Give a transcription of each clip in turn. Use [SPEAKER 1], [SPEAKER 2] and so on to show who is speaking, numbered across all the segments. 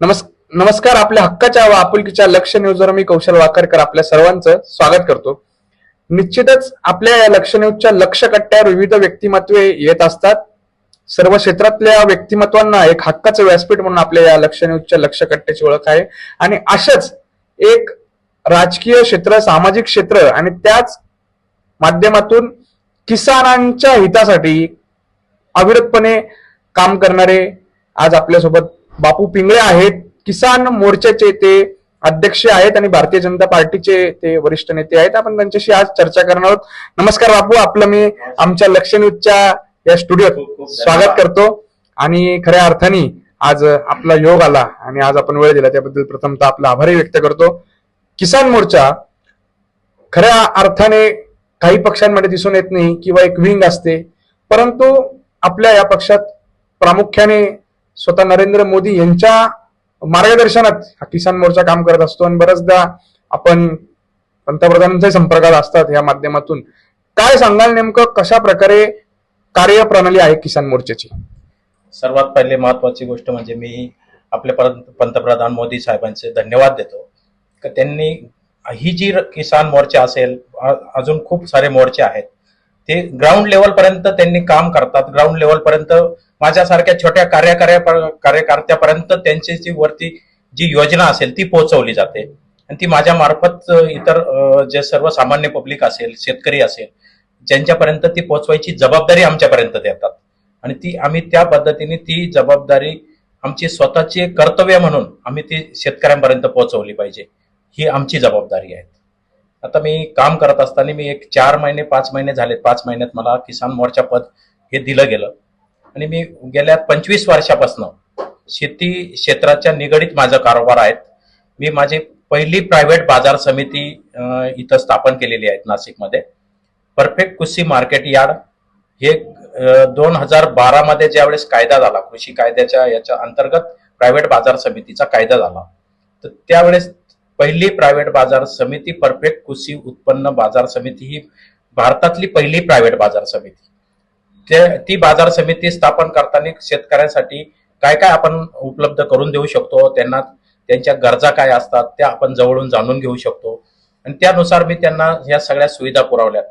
[SPEAKER 1] नमस् नमस्कार. आपल्या हक्काच्या व आपुलकीच्या लक्ष न्यूजवर मी कौशल वाकरकर आपल्या सर्वांचं स्वागत करतो. निश्चितच आपल्या या लक्ष न्यूजच्या लक्ष कट्ट्यावर विविध व्यक्तिमत्वे येत असतात. सर्व क्षेत्रातल्या व्यक्तिमत्वांना एक हक्काचं व्यासपीठ म्हणून आपल्या या लक्ष न्यूजच्या लक्ष कट्ट्याची ओळख आहे. आणि अशाच एक राजकीय क्षेत्र सामाजिक क्षेत्र आणि त्याच माध्यमातून किसानांच्या हितासाठी अविरतपणे काम करणारे आज आपल्यासोबत बापू पिंगळे आहेत. किसान मोर्चाचे ते अध्यक्ष आहेत आणि भारतीय जनता पार्टीचे ते वरिष्ठ नेते आहेत. आपण त्यांच्याशी आज चर्चा करणार आहोत. नमस्कार बापू आपलं मी आमच्या लक्ष न्यूजच्या या स्टुडिओत स्वागत करतो. आणि खऱ्या अर्थाने आज आपला योग आला आणि आज आपण वेळ दिला त्याबद्दल प्रथमतः आपला आभारही व्यक्त करतो. किसान मोर्चा खऱ्या अर्थाने काही पक्षांमध्ये दिसून येत नाही किंवा एक विंग असते परंतु आपल्या या पक्षात प्रामुख्याने स्वतः नरेंद्र मोदी यांच्या मार्गदर्शनात हा किसान मोर्चा काम करत असतो आणि बऱ्याचदा आपण पंतप्रधानांच्या संपर्कात असतात या माध्यमातून. काय सांगाल नेमकं? कशा प्रकारे कार्यप्रणाली आहे किसान मोर्चाची?
[SPEAKER 2] सर्वात पहिले महत्वाची गोष्ट म्हणजे मी आपले पंतप्रधान मोदी साहेबांचे धन्यवाद देतो. त्यांनी ही जी किसान मोर्चा असेल अजून खूप सारे मोर्चे आहेत. ते ग्राउंड लेवल पर्यंत त्यांनी काम करतात. ग्राउंड लेवल पर्यंत माझ्यासारख्या छोट्या कार्यकार्या कार्यकर्त्यापर्यंत त्यांची जी वरती जी योजना असेल ती पोहोचवली जाते. आणि ती माझ्या मार्फत इतर जे सर्वसामान्य पब्लिक असेल शेतकरी असेल ज्यांच्यापर्यंत ती पोहोचवायची जबाबदारी आमच्यापर्यंत देतात. आणि ती आम्ही त्या पद्धतीने ती जबाबदारी आमची स्वतःची कर्तव्य म्हणून आम्ही ती शेतकऱ्यांपर्यंत पोहोचवली पाहिजे. ही आमची जबाबदारी आहे. आता मी काम करत असताना मी एक चार महिने पाच महिने झाले. पाच महिन्यात मला किसान मोर्चा पद हे दिलं गेलं. आणि मी गेल्या पंचवीस वर्षापासून शेती क्षेत्राच्या निगडीत माझा कारोबार आहेत. मी माझी पहिली प्रायव्हेट बाजार समिती इथं स्थापन केलेली आहे नाशिकमध्ये. परफेक्ट कृषी मार्केट यार्ड हे दोन हजार बारामध्ये ज्यावेळेस कायदा झाला कृषी कायद्याच्या याच्या अंतर्गत प्रायव्हेट बाजार समितीचा कायदा झाला. तर त्यावेळेस पहिली प्रायव्हेट बाजार समिती परफेक्ट कृषी उत्पन्न बाजार समिती ही भारतातली पहिली प्रायव्हेट बाजार समिती. ते ती बाजार समिती स्थापन करताना शेतकऱ्यांसाठी काय काय आपण उपलब्ध करून देऊ शकतो त्यांना त्यांच्या गरजा काय असतात त्या आपण जवळून जाणून घेऊ शकतो. आणि त्यानुसार मी त्यांना या सगळ्या सुविधा पुरवल्यात.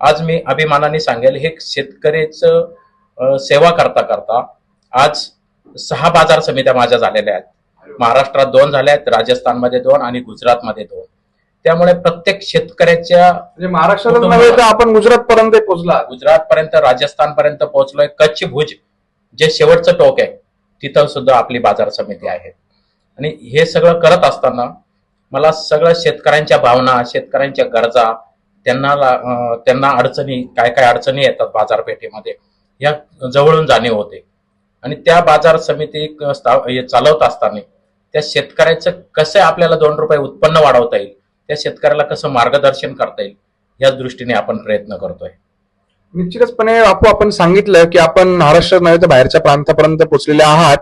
[SPEAKER 2] आज मी अभिमानाने सांगेल हे शेतकऱ्याचं सेवा करता करता आज सहा बाजार समित्या माझ्या झालेल्या आहेत. महाराष्ट्रात दोन झाल्या आहेत राजस्थानमध्ये दोन आणि गुजरातमध्ये दोन. त्यामुळे प्रत्येक शेतकऱ्याच्या
[SPEAKER 1] म्हणजे महाराष्ट्रात नव्हे तर आपण गुजरात पर्यंत पोहोचला
[SPEAKER 2] गुजरात पर्यंत राजस्थान पर्यंत पोहोचलोय. कच्छ भुज जे शेवटचं टोक आहे तिथं सुद्धा आपली बाजार समिती आहे. आणि हे सगळं करत असताना मला सगळं शेतकऱ्यांच्या भावना शेतकऱ्यांच्या गरजा त्यांना त्यांना अडचणी काय काय अडचणी येतात बाजारपेठेमध्ये या जवळून जाणीव होते. आणि त्या बाजार समिती चालवत असताना त्या शेतकऱ्याचं कसं आपल्याला दोन रुपये उत्पन्न वाढवता येईल त्या शेतकऱ्याला कसं मार्गदर्शन करता येईल याच दृष्टीने आपण प्रयत्न करतोय.
[SPEAKER 1] निश्चितचपणे आपू आपण सांगितलं की आपण महाराष्ट्रात नव्हे तर बाहेरच्या प्रांतापर्यंत पोहोचलेले आहात.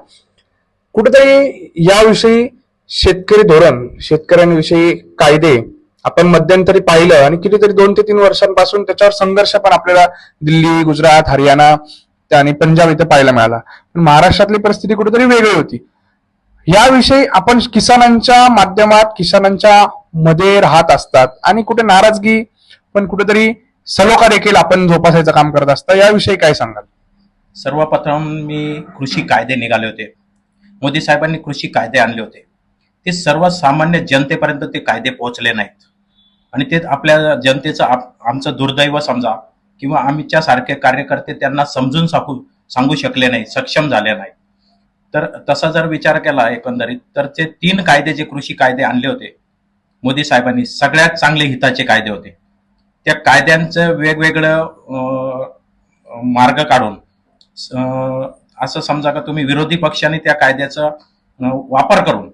[SPEAKER 1] कुठेतरी याविषयी शेतकरी धोरण शेतकऱ्यांविषयी कायदे आपण मध्यंतरी पाहिलं आणि कितीतरी दोन ते तीन वर्षांपासून त्याच्यावर संघर्ष पण आपल्याला दिल्ली गुजरात हरियाणा त्या आणि पंजाब इथं पाहायला मिळाला. पण महाराष्ट्रातली परिस्थिती कुठेतरी वेगळी होती. याविषयी आपण किसानांच्या माध्यमात किसानांच्या मध्ये राहत असतात आणि कुठे नाराजगी पण कुठेतरी सलोखा देखील आपण जोपासायचं काम करत असतं. याविषयी काय सांगाल?
[SPEAKER 2] सर्वप्रथम मी कृषी कायदे निघाले होते. मोदी साहेबांनी कृषी कायदे आणले होते. ते सर्वसामान्य जनतेपर्यंत ते कायदे पोहोचले नाहीत. आणि ते आपल्या जनतेचं आप- आमचं दुर्दैव समजा किंवा आमच्यासारखे कार्यकर्ते त्यांना समजून सांगू सांगू शकले नाही सक्षम झाले नाही तर तसा जर विचार केला एकंदरीत तर ते तीन कायदे जे कृषी कायदे आणले होते. मोदी साहेबांनी सगळ्यात चांगले हिताचे कायदे होते. त्या कायद्यांचं वेगवेगळं मार्ग काढून असं समजा का तुम्ही विरोधी पक्षाने त्या कायद्याचा वापर करून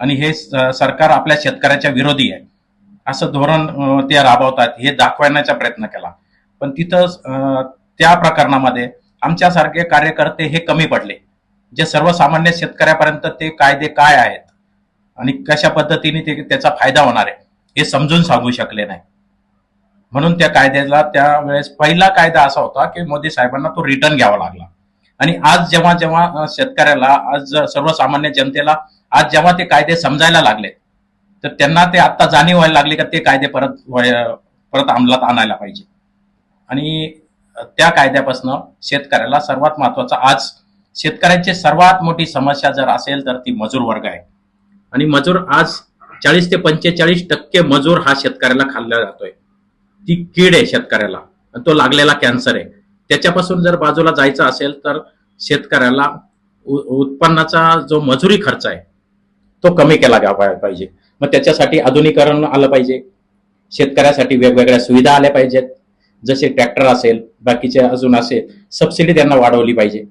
[SPEAKER 2] आणि हे सरकार आपल्या शेतकऱ्याच्या विरोधी आहे. असं धोरण ते राबवतात हे दाखवण्याचा प्रयत्न केला. पण तिथं त्या प्रकरणामध्ये आमच्यासारखे कार्यकर्ते हे कमी पडले. जे सर्वसामान्य शेतकऱ्यापर्यंत ते कायदे काय आहेत आणि कशा पद्धतीने ते त्याचा फायदा होणार आहे हे समजून सांगू शकले नाही. म्हणून त्या कायद्याला त्यावेळेस पहिला कायदा असा होता की मोदी साहेबांना तो रिटर्न घ्यावा लागला. आणि आज जेव्हा जेव्हा शेतकऱ्याला आज सर्वसामान्य जनतेला आज जेव्हा ते कायदे समजायला लागले तर त्यांना ते आता जाणीव व्हायला लागली का ते कायदे परत परत अंमलात आणायला पाहिजे. आणि त्या कायद्यापासून शेतकऱ्याला सर्वात महत्त्वाचा आज शेतकऱ्यांची सर्वात मोठी समस्या जर असेल तर ती मजूर वर्ग आहे. आणि मजूर आज चाळीस ते पंचेचाळीस टक्के मजूर हा शेतकऱ्याला खाल्ला जातोय. ती कीड आहे शेतकऱ्याला. आणि तो लागलेला कॅन्सर आहे. त्याच्यापासून जर बाजूला जायचं असेल तर शेतकऱ्याला उ- उत्पन्नाचा जो मजुरी खर्च आहे तो कमी केला गेला पाहिजे. मग त्याच्यासाठी आधुनिकरण आलं पाहिजे. शेतकऱ्यासाठी वेगवेगळ्या सुविधा आल्या पाहिजेत. जसे ट्रॅक्टर असेल बाकीचे अजून असेल सबसिडी त्यांना वाढवली पाहिजे.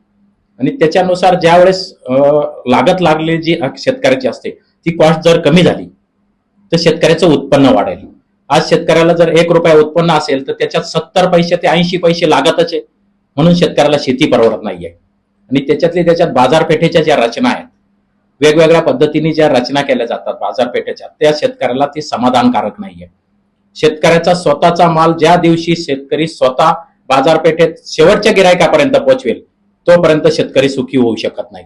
[SPEAKER 2] आणि त्याच्यानुसार ज्यावेळेस अं, लागत लागली जी शेतकऱ्याची असते ती कॉस्ट जर कमी झाली तर शेतकऱ्याचं उत्पन्न वाढेल. आज शेतकऱ्याला जर एक रुपया उत्पन्न असेल तर त्याच्यात सत्तर पैसे ते ऐंशी पैसे लागतच आहे. म्हणून शेतकऱ्याला शेती परवडत नाहीये. आणि त्याच्यातली त्याच्यात बाजारपेठेच्या ज्या रचना आहेत वेगवेगळ्या पद्धतीने ज्या रचना केल्या जातात बाजारपेठेच्या त्या शेतकऱ्याला ती समाधानकारक नाहीये. शेतकऱ्याचा स्वतःचा माल ज्या दिवशी शेतकरी स्वतः बाजारपेठेत शेवटच्या गिरायकापर्यंत पोहोचवेल तोपर्यंत शेतकरी सुखी होऊ शकत नाही.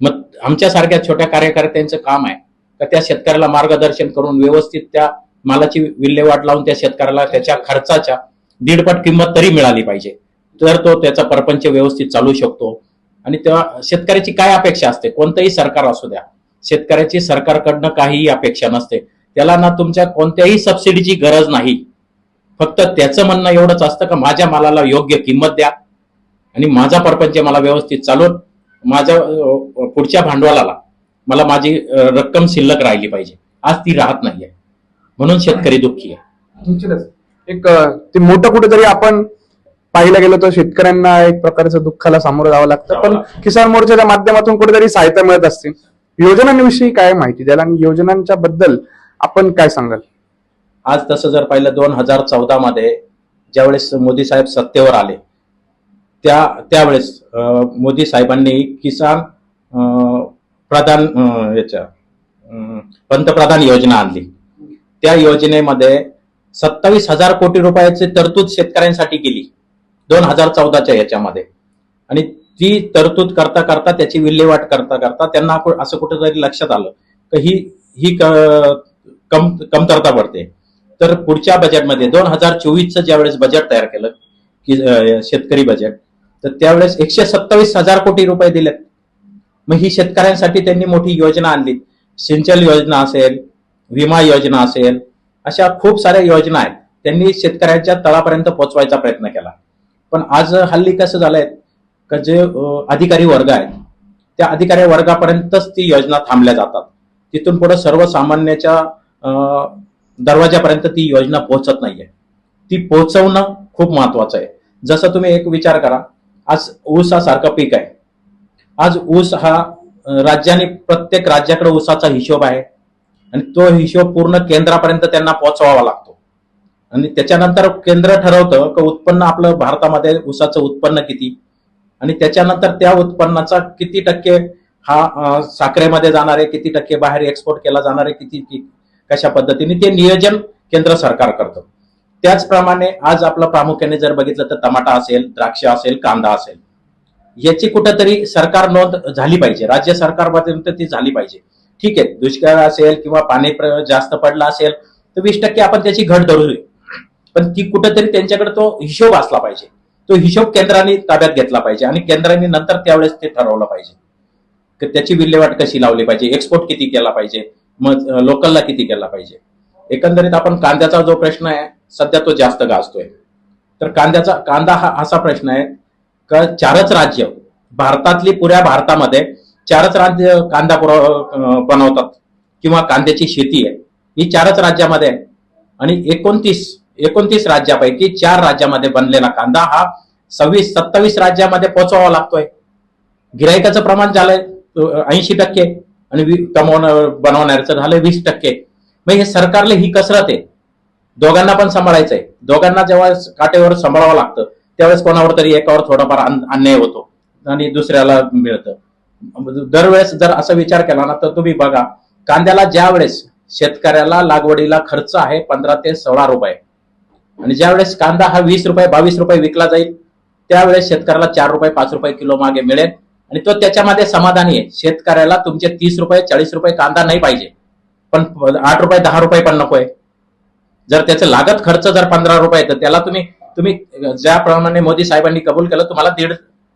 [SPEAKER 2] मग आमच्यासारख्या छोट्या कार्यकर्त्यांचं काम आहे का त्या शेतकऱ्याला मार्गदर्शन करून व्यवस्थित त्या मालाची विल्हेवाट लावून त्या शेतकऱ्याला त्याच्या खर्चाच्या दीडपट किंमत तरी मिळाली पाहिजे. तर तो त्याचा प्रपंच व्यवस्थित चालू शकतो. आणि तेव्हा शेतकऱ्याची काय अपेक्षा असते? कोणतंही सरकार असू द्या. शेतकऱ्याची सरकारकडनं काहीही अपेक्षा नसते. त्याला ना तुमच्या कोणत्याही सबसिडीची गरज नाही. फक्त त्याचं म्हणणं एवढंच असतं का माझ्या मालाला योग्य किंमत द्या. आणि माझा परपंच मला व्यवस्थित चालून माझ्या पुढच्या भांडवलाला मला माझी रक्कम शिल्लक राहिली पाहिजे. आज ती राहत नाहीये. म्हणून शेतकरी दुःखी आहे.
[SPEAKER 1] निश्चितच. एक ते मोठं कुठेतरी आपण पाहिलं गेलं तर शेतकऱ्यांना एक प्रकारचं दुःखाला सामोरं जावं लागतं. पण. किसान मोर्चाच्या माध्यमातून कुठेतरी सहायता मिळत असते. योजनांविषयी काय माहिती द्याल आणि योजनांच्या बद्दल आपण काय सांगाल?
[SPEAKER 2] आज तसं जर पाहिलं दोन हजार चौदा मध्ये ज्यावेळेस मोदी साहेब सत्तेवर आले त्या त्यावेळेस मोदी साहेबांनी किसान प्रधान याच्या पंतप्रधान योजना आणली. त्या योजनेमध्ये सत्तावीस हजार कोटी रुपयाची तरतूद शेतकऱ्यांसाठी केली. दोन हजार चौदाच्या याच्यामध्ये. आणि ती तरतूद करता करता त्याची विल्हेवाट करता करता त्यांना असं कुठेतरी लक्षात आलं की ही ही कम कमतरता पडते. तर पुढच्या बजेटमध्ये दोन हजार चोवीसचं ज्यावेळेस बजेट तयार केलं की शेतकरी बजेट तर त्यावेळेस एकशे सत्तावीस हजार कोटी रुपये दिलेत. मग ही शेतकऱ्यांसाठी त्यांनी मोठी योजना आणली. सिंचन योजना असेल विमा योजना असेल अशा खूप साऱ्या योजना आहेत. त्यांनी शेतकऱ्यांच्या तळापर्यंत पोहोचवायचा प्रयत्न केला. पण आज हल्ली कसं झालंय का जे अधिकारी वर्ग आहेत त्या अधिकारी वर्गापर्यंतच ती योजना थांबल्या जातात. तिथून पुढे सर्वसामान्याच्या दरवाजापर्यंत ती योजना पोहोचत नाहीये. ती पोहोचवणं खूप महत्वाचं आहे. जसं तुम्ही एक विचार करा आज ऊस हा सारखं पीक आहे. आज ऊस हा राज्याने प्रत्येक राज्याकडे ऊसाचा हिशोब आहे. आणि तो हिशोब पूर्ण केंद्रापर्यंत त्यांना पोहोचवावा लागतो. आणि त्याच्यानंतर केंद्र ठरवतं की उत्पन्न आपलं भारतामध्ये ऊसाचं उत्पन्न किती. आणि त्याच्यानंतर त्या उत्पन्नाचा किती टक्के हा साखरेमध्ये जाणार आहे किती टक्के बाहेर एक्सपोर्ट केला जाणार आहे किती कशा पद्धतीने ते नियोजन केंद्र सरकार करतं. त्याचप्रमाणे आज आपलं प्रामुख्याने जर बघितलं तर टमाटा असेल द्राक्ष असेल कांदा असेल याची कुठंतरी सरकार नोंद झाली पाहिजे. राज्य सरकारपर्यंत ती झाली पाहिजे. ठीक आहे दुष्काळ असेल किंवा पाणी जास्त पडला असेल तर वीस टक्के आपण त्याची घट धरू पण ती कुठंतरी त्यांच्याकडे तो हिशोब असला पाहिजे. तो हिशोब केंद्राने ताब्यात घेतला पाहिजे आणि केंद्राने नंतर त्यावेळेस ते ठरवलं पाहिजे. त्याची विल्हेवाट कशी लावली पाहिजे? एक्सपोर्ट किती केला पाहिजे? मग लोकलला किती केला पाहिजे? एकंदरीत आपण कांद्याचा जो प्रश्न आहे सध्या तो जास्त गाजतोय. तर कांद्याचा कांदा हा असा प्रश्न आहे का चारच राज्य भारतातली पुऱ्या भारतामध्ये चारच राज्य कांदा पुरव बनवतात किंवा कांद्याची शेती आहे ही चारच राज्यामध्ये आहे. आणि एकोणतीस एकोणतीस राज्यापैकी चार राज्यामध्ये बनलेला कांदा हा सव्वीस सत्तावीस राज्यामध्ये पोहोचवावा लागतोय. गिरायकाचं प्रमाण झालंय ऐंशी टक्के आणि कमवणं बनवणाऱ्याचं झालंय वीस टक्के. मग हे सरकारला ही कसरत आहे दोघांना पण सांभाळायचं आहे दोघांना जेव्हा काटेवर सांभाळावं लागतं त्यावेळेस कोणावर तरी एकावर थोडाफार अन्याय होतो आणि दुसऱ्याला मिळतं. दरवेळेस जर असा विचार केला ना तर तुम्ही बघा कांद्याला ज्या वेळेस शेतकऱ्याला लागवडीला खर्च आहे पंधरा ते सोळा रुपये आणि ज्यावेळेस कांदा हा वीस रुपये बावीस रुपये विकला जाईल त्यावेळेस शेतकऱ्याला चार रुपये पाच रुपये किलो मागे मिळेल आणि तो त्याच्यामध्ये समाधानी आहे. शेतकऱ्याला तुमचे तीस रुपये चाळीस रुपये कांदा नाही पाहिजे पण आठ रुपये दहा रुपये पण नकोय. जर त्याचं लागत खर्च जर पंधरा रुपये तर त्याला तुम्ही तुम्ही ज्याप्रमाणे मोदी साहेबांनी कबूल केलं तुम्हाला दीड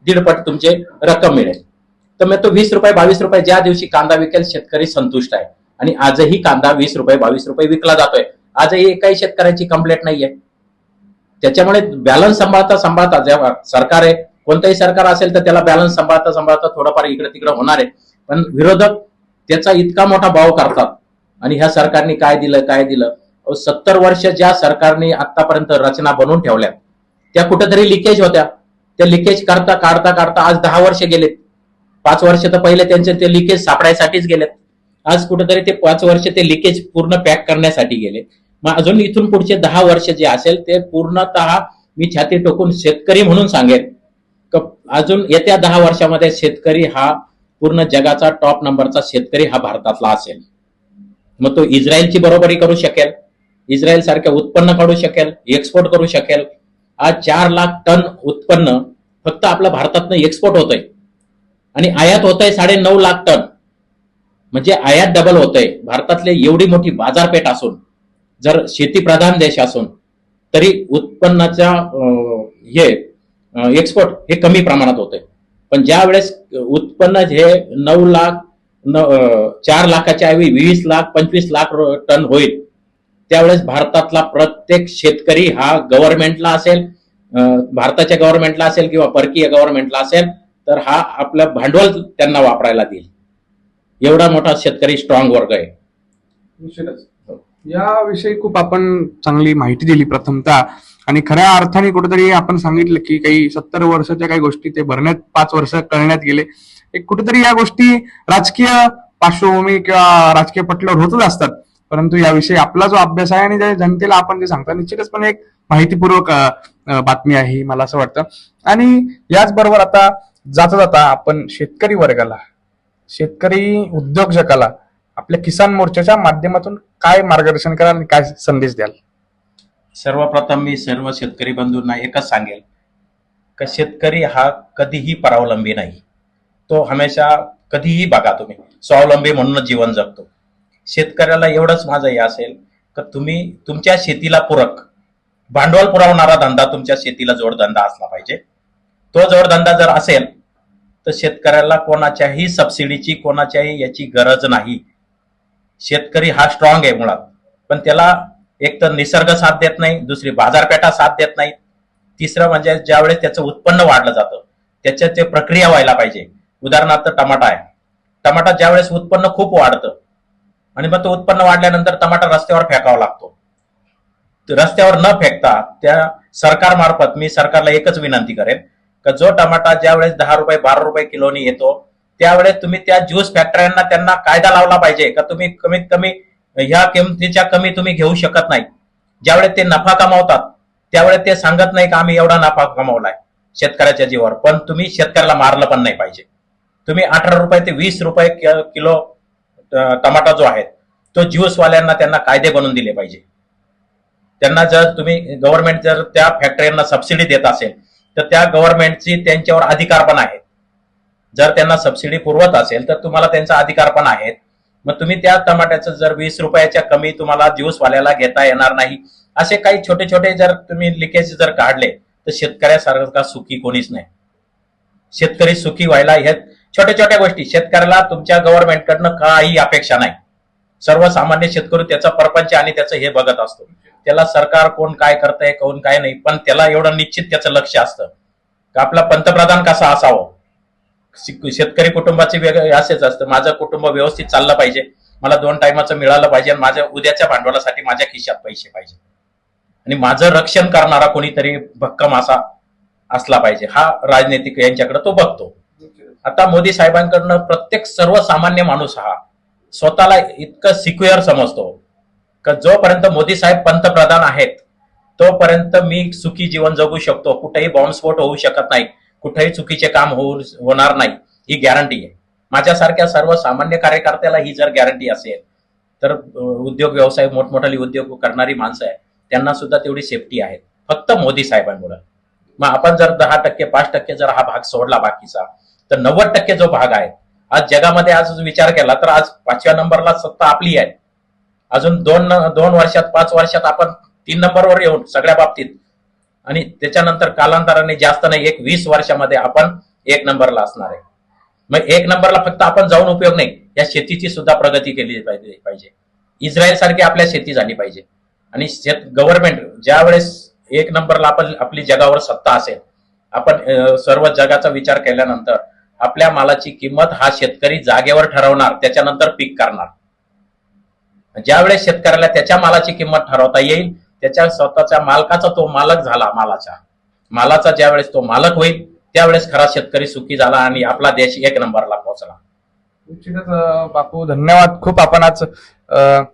[SPEAKER 2] दीडपट तुमचे रक्कम मिळेल. तर मग तो वीस रुपये बावीस रुपये ज्या दिवशी कांदा विकेल शेतकरी संतुष्ट आहे. आणि आजही कांदा वीस रुपये बावीस रुपये विकला जातोय. आजही एकाही शेतकऱ्याची कंप्लेंट नाहीये. त्याच्यामुळे बॅलन्स सांभाळता सांभाळता जेव्हा सरकार आहे कोणतंही सरकार असेल तर त्याला बॅलन्स सांभाळता सांभाळता थोडंफार इकडे तिकडे होणार आहे. पण विरोधक त्याचा इतका मोठा भाव करतात. आणि ह्या सरकारने काय दिलं काय दिलं? सत्तर वर्ष ज्या सरकारने आतापर्यंत रचना बनवून ठेवल्या त्या कुठेतरी लिकेज होत्या. त्या लिकेज करता काढता काढता आज दहा वर्ष गेलेत. पाच वर्ष तर पहिले त्यांचे ते लिकेज सापडायसाठीच गेलेत. आज कुठेतरी ते पाच वर्ष ते लिकेज पूर्ण पॅक करण्यासाठी गेले. मग अजून इथून पुढचे दहा वर्ष जे असेल ते पूर्णतः मी छाती टोकून शेतकरी म्हणून सांगेन. अजून येत्या दहा वर्षामध्ये शेतकरी हा पूर्ण जगाचा टॉप नंबरचा शेतकरी हा भारतातला असेल. मग तो इस्रायलची बरोबरी करू शकेल. इस्रायल सारख्या उत्पन्न काढू शकेल एक्सपोर्ट करू शकेल. आज चार लाख टन उत्पन्न फक्त आपल्या भारतातनं एक्सपोर्ट आहे आणि आयात होतंय साडे नऊ लाख टन. म्हणजे आयात डबल होतंय. भारतातले एवढी मोठी बाजारपेठ असून जर शेतीप्रधान देश असून तरी उत्पन्नाच्या हे एक्सपोर्ट हे कमी प्रमाणात होते पण ज्या वेळेस उत्पन्न हे नऊ लाख न- चार लाखाच्या ऐवजी वीस लाख पंचवीस लाख टन होईल त्यावेळेस भारतातला प्रत्येक शेतकरी हा गव्हर्नमेंटला असेल भारताच्या गव्हर्नमेंटला असेल किंवा परकीय गव्हर्नमेंटला असेल तर हा आपलं भांडवल त्यांना वापरायला देईल. एवढा मोठा शेतकरी स्ट्रॉंग वर्ग आहे.
[SPEAKER 1] निश्चितच. याविषयी खूप आपण चांगली माहिती दिली प्रथमता. आणि खऱ्या अर्थाने कुठेतरी आपण सांगितलं की काही सत्तर वर्षाच्या काही गोष्टी ते भरण्यात पाच वर्ष करण्यात गेले. एक कुठेतरी या गोष्टी राजकीय पार्श्वभूमी किंवा राजकीय पटलावर होतच असतात. परंतु याविषयी आपला जो अभ्यास आहे आणि जनतेला आपण जे सांगतो निश्चितच पण एक माहितीपूर्वक बातमी आहे ही मला असं वाटतं. आणि याचबरोबर आता जाता जाता आपण शेतकरी वर्गाला शेतकरी उद्योजकाला आपल्या किसान मोर्चाच्या माध्यमातून काय मार्गदर्शन कराल आणि काय संदेश द्याल?
[SPEAKER 2] सर्वप्रथम मी सर्व शेतकरी बंधूंना एकच सांगेल का शेतकरी हा कधीही परावलंबी नाही. तो हमेशा कधीही बघा तुम्ही स्वावलंबी म्हणूनच जीवन जगतो. शेतकऱ्याला एवढंच माझं हे असेल का तुम्ही तुमच्या शेतीला पूरक. भांडवल पुरवणारा धंदा तुमच्या शेतीला जोडधंदा असला पाहिजे. तो जोडधंदा जर असेल तर शेतकऱ्याला कोणाच्याही सबसिडीची कोणाच्याही याची गरज नाही. शेतकरी हा स्ट्रॉंग आहे मुळात. पण त्याला एक तर निसर्ग साथ देत नाही दुसरी बाजारपेठा साथ देत नाही. तिसरं म्हणजे ज्यावेळेस त्याचं उत्पन्न वाढलं जातं त्याच्यात ते प्रक्रिया व्हायला पाहिजे. उदाहरणार्थ टमाटा आहे. टमाटा ज्यावेळेस उत्पन्न खूप वाढतं आणि मग तो उत्पन्न वाढल्यानंतर टमाटा रस्त्यावर फेकावा लागतो. रस्त्यावर न फेकता त्या सरकारमार्फत मी सरकारला एकच विनंती करेन का जो टमाटा ज्यावेळेस दहा रुपये बारा रुपये किलोनी येतो त्यावेळेस तुम्ही त्या ज्यूस फॅक्टऱ्यांना त्यांना कायदा लावला पाहिजे का तुम्ही कमीत कमी ह्या किमतीच्या कमी तुम्ही घेऊ शकत नाही. ज्यावेळेस ते नफा कमावतात त्यावेळेस ते सांगत नाही का आम्ही एवढा नफा कमावलाय शेतकऱ्याच्या जीवावर. पण तुम्ही शेतकऱ्याला मारलं पण नाही पाहिजे. तुम्ही अठरा रुपये ते वीस रुपये किलो टमाटा जो आहे तो ज्यूसवाल्यांना त्यांना कायदे बनवून दिले पाहिजे. त्यांना जर तुम्ही गव्हर्नमेंट जर त्या फॅक्टरींना सबसिडी देत असेल तर त्या गव्हर्नमेंटची त्यांच्यावर अधिकार पण आहेत. जर त्यांना सबसिडी पुरवत असेल तर तुम्हाला त्यांचा अधिकार पण आहेत. मग तुम्ही त्या टमाट्याचं जर वीस रुपयाच्या कमी तुम्हाला ज्यूसवाल्याला घेता येणार नाही असे काही छोटे छोटे जर तुम्ही लिकेज जर काढले तर शेतकऱ्यासारखा सुखी कोणीच नाही. शेतकरी सुखी व्हायला हे छोट्या छोट्या गोष्टी. शेतकऱ्याला तुमच्या गव्हर्नमेंटकडनं काही अपेक्षा नाही. सर्वसामान्य शेतकरी त्याचा परपंच आणि त्याचं हे बघत असतो. त्याला सरकार कोण काय करतंय कोण काय नाही पण त्याला एवढं निश्चित त्याचं लक्ष असतं. का आपला पंतप्रधान कसा असावं? शेतकरी कुटुंबाचे वेगळे असेच असतं. माझं कुटुंब व्यवस्थित चाललं पाहिजे. मला दोन टायमाचं मिळालं पाहिजे आणि माझ्या उद्याच्या भांडवलासाठी माझ्या खिशात पैसे पाहिजे. आणि माझं रक्षण करणारा कोणीतरी भक्कम असा असला पाहिजे. हा राजनैतिक यांच्याकडे तो बघतो. आता मोदी साहेबांकडनं प्रत्येक सर्वसामान्य माणूस हा स्वतःला इतकं सिक्युअर समजतो का जोपर्यंत मोदी साहेब पंतप्रधान आहेत तोपर्यंत मी सुखी जीवन जगू शकतो. कुठेही बॉम्बस्फोट होऊ शकत नाही. कुठेही चुकीचे काम होऊ होणार नाही. ही गॅरंटी आहे. माझ्यासारख्या सर्वसामान्य कार्यकर्त्याला ही जर गॅरंटी असेल तर उद्योग व्यवसाय मोठमोठाली उद्योग करणारी माणसं आहे त्यांना सुद्धा तेवढी सेफ्टी आहे. फक्त मोदी साहेबांमुळे. मग आपण जर दहा टक्के पाच टक्के जर हा भाग सोडला बाकीचा तर नव्वद टक्के जो भाग आहे आज जगामध्ये आज विचार केला तर आज पाचव्या नंबरला सत्ता आपली आहे. अजून दोन दोन वर्षात पाच वर्षात आपण तीन नंबरवर येऊन सगळ्या बाबतीत आणि त्याच्यानंतर कालांतराने जास्त नाही एक वीस वर्षामध्ये आपण एक नंबरला असणार आहे. मग एक नंबरला फक्त आपण जाऊन उपयोग नाही या शेतीची सुद्धा प्रगती केली पाहिजे पाहिजे. इस्रायल सारखी आपल्या शेती झाली पाहिजे. आणि शेत गव्हर्नमेंट ज्या वेळेस एक नंबरला आपण आपली जगावर सत्ता असेल आपण सर्व जगाचा विचार केल्यानंतर आपल्या मालाची किंमत हा शेतकरी जागेवर ठरवणार त्याच्यानंतर पीक करणार. ज्यावेळेस शेतकऱ्याला त्याच्या मालाची किंमत ठरवता येईल त्याच्या स्वतःच्या मालकाचा तो मालक झाला मालाचा. मालाचा ज्यावेळेस तो मालक होईल त्यावेळेस खरा शेतकरी सुखी झाला आणि आपला देश एक नंबरला पोहोचला.
[SPEAKER 1] निश्चितच बापू धन्यवाद. खूप आपण आज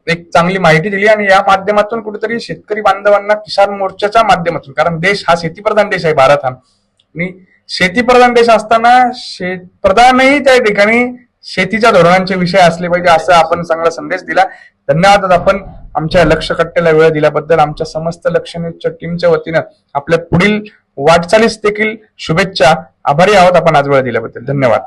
[SPEAKER 1] एक चांगली माहिती दिली आणि या माध्यमातून कुठेतरी शेतकरी बांधवांना किसान मोर्चाच्या माध्यमातून कारण देश हा शेतीप्रधान देश आहे भारत हा. आणि शेतीप्रधान देश असताना शेतप्रधानही त्या ठिकाणी शेतीच्या धोरणांचे विषय असले पाहिजे असं आपण चांगला संदेश दिला. धन्यवाद आपण आमच्या लक्ष कट्ट्याला वेळ दिल्याबद्दल आमच्या समस्त लक्षणीच्या टीमच्या वतीनं आपल्या पुढील वाटचालीस देखील शुभेच्छा आभारी आहोत आपण आज वेळ दिल्याबद्दल. धन्यवाद.